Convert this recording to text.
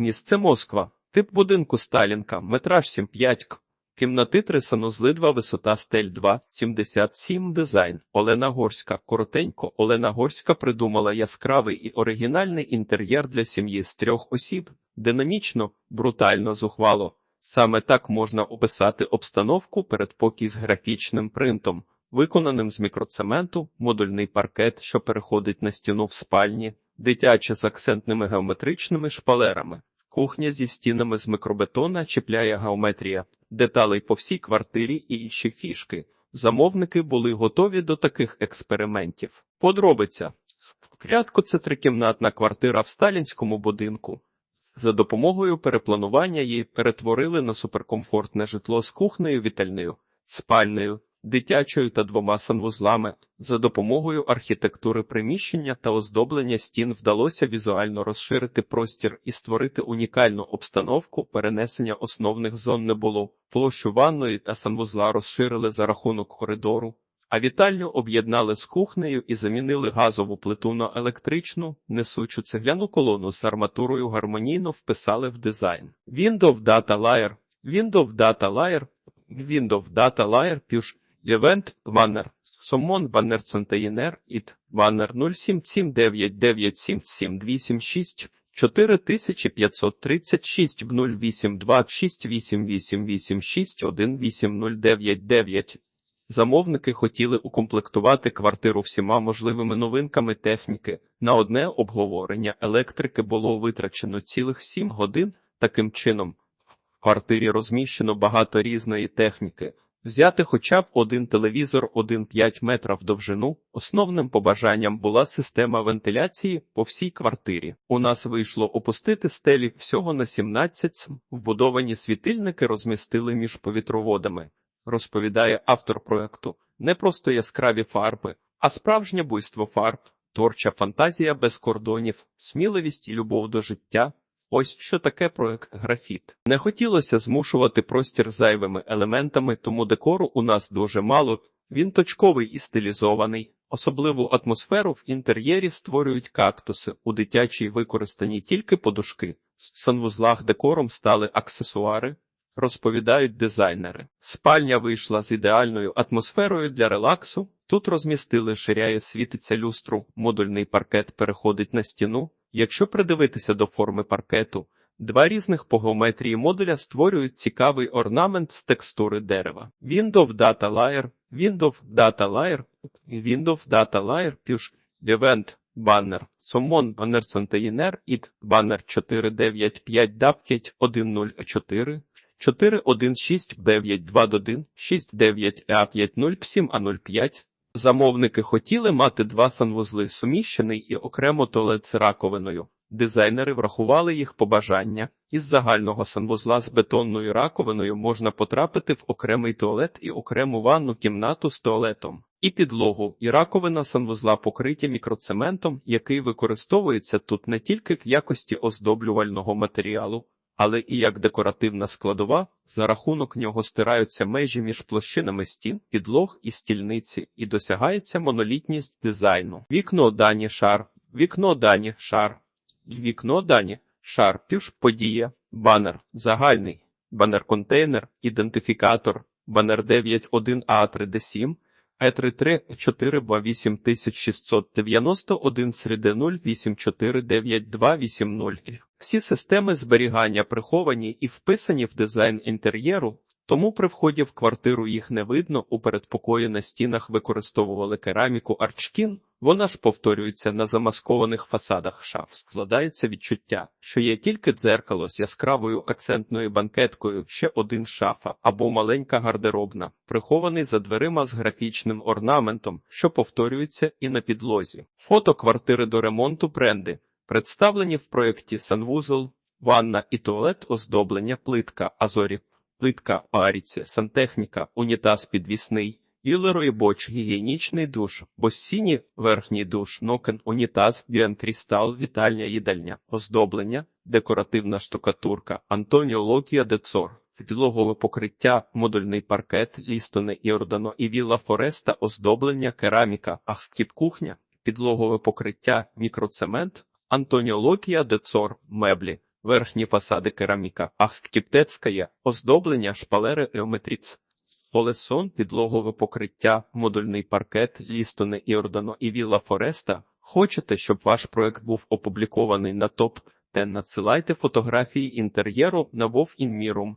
Місце Москва. Тип будинку Сталінка. Метраж 7,5 к. Кімнати 3 санузли 2 висота стель 2, 77 дизайн. Олена Горська. Коротенько. Олена Горська придумала яскравий і оригінальний інтер'єр для сім'ї з трьох осіб. Динамічно, брутально, зухвало. Саме так можна описати обстановку передпокій з графічним принтом, виконаним з мікроцементу, модульний паркет, що переходить на стіну в спальні, дитяче з акцентними геометричними шпалерами. Кухня зі стінами з микробетона чіпляє геометрія, деталей по всій квартирі і інші фішки. Замовники були готові до таких експериментів. Подробиця. Вкрятку це трикімнатна квартира в сталінському будинку. За допомогою перепланування її перетворили на суперкомфортне житло з кухнею, вітальнею, спальнею, дитячою та двома санвузлами. За допомогою архітектури приміщення та оздоблення стін вдалося візуально розширити простір і створити унікальну обстановку. Перенесення основних зон не було. Площу ванної та санвузла розширили за рахунок коридору. А вітальню об'єднали з кухнею і замінили газову плиту на електричну, несучу цегляну колону з арматурою гармонійно вписали в дизайн. Windows Data Layer, Windows Data Layer, Windows Data Layer Push, Event Banner, Summon Banner Container, IT, Banner 0779977286, 4536 082688886180999. Замовники хотіли укомплектувати квартиру всіма можливими новинками техніки. На одне обговорення електрики було витрачено цілих сім годин. Таким чином, в квартирі розміщено багато різної техніки. Взяти хоча б один телевізор 1,5 метра в довжину. Основним побажанням була система вентиляції по всій квартирі. У нас вийшло опустити стелі всього на 17 см. Вбудовані світильники розмістили між повітроводами розповідає автор проекту, не просто яскраві фарби, а справжнє буйство фарб, творча фантазія без кордонів, сміливість і любов до життя. Ось що таке проект графіт. Не хотілося змушувати простір зайвими елементами, тому декору у нас дуже мало. Він точковий і стилізований. Особливу атмосферу в інтер'єрі створюють кактуси, у дитячій використані тільки подушки. В санвузлах декором стали аксесуари, розповідають дизайнери. Спальня вийшла з ідеальною атмосферою для релаксу. Тут розмістили ширяє світиться люстру, модульний паркет переходить на стіну. Якщо придивитися до форми паркету, два різних по геометрії модуля створюють цікавий орнамент з текстури дерева. Windows Data Layer, Windows Data Layer, Windows Data Layer, Push, Event, Баннер, Summon Banner Container, IT, Banner 495 DAP 104, 416921 69 а 507 а 05 Замовники хотіли мати два санвузли суміщений і окремо туалет з раковиною. Дизайнери врахували їх побажання. Із загального санвузла з бетонною раковиною можна потрапити в окремий туалет і окрему ванну кімнату з туалетом. І підлогу, і раковина санвузла покриті мікроцементом, який використовується тут не тільки в якості оздоблювального матеріалу, але і як декоративна складова, за рахунок нього стираються межі між площинами стін, підлог і стільниці, і досягається монолітність дизайну. Вікно дані шар, вікно дані шар, вікно дані шар, пюш подія, банер, загальний, банер-контейнер, ідентифікатор, банер 91 а 3 д 7 Е33 428691 середи 0849280. Всі системи зберігання приховані і вписані в дизайн інтер'єру, тому при вході в квартиру їх не видно. У передпокої на стінах використовували кераміку Арчкін. Вона ж повторюється на замаскованих фасадах шаф. Складається відчуття, що є тільки дзеркало з яскравою акцентною банкеткою, ще один шафа або маленька гардеробна, прихований за дверима з графічним орнаментом, що повторюється і на підлозі. Фото квартири до ремонту бренди представлені в проєкті санвузол, ванна і туалет оздоблення, плитка Азорі, плитка Аріці, сантехніка, унітаз підвісний. Ілерой боч, гігієнічний душ, босіні, верхній душ, нокен, унітаз, біанкрістал, вітальня, їдальня, оздоблення, декоративна штукатурка, Антоніо Локія Децор, підлогове покриття, модульний паркет, лістоне Іордано і Вілла Фореста, оздоблення, кераміка, ахскіп кухня, підлогове покриття, мікроцемент, Антоніо Локія Децор, меблі, верхні фасади кераміка, архітектське, оздоблення, шпалери геометріц. Полесон, підлогове покриття, модульний паркет, лістони Іордано і Вілла Фореста. Хочете, щоб ваш проект був опублікований на топ те надсилайте фотографії інтер'єру на Вов Інмірум.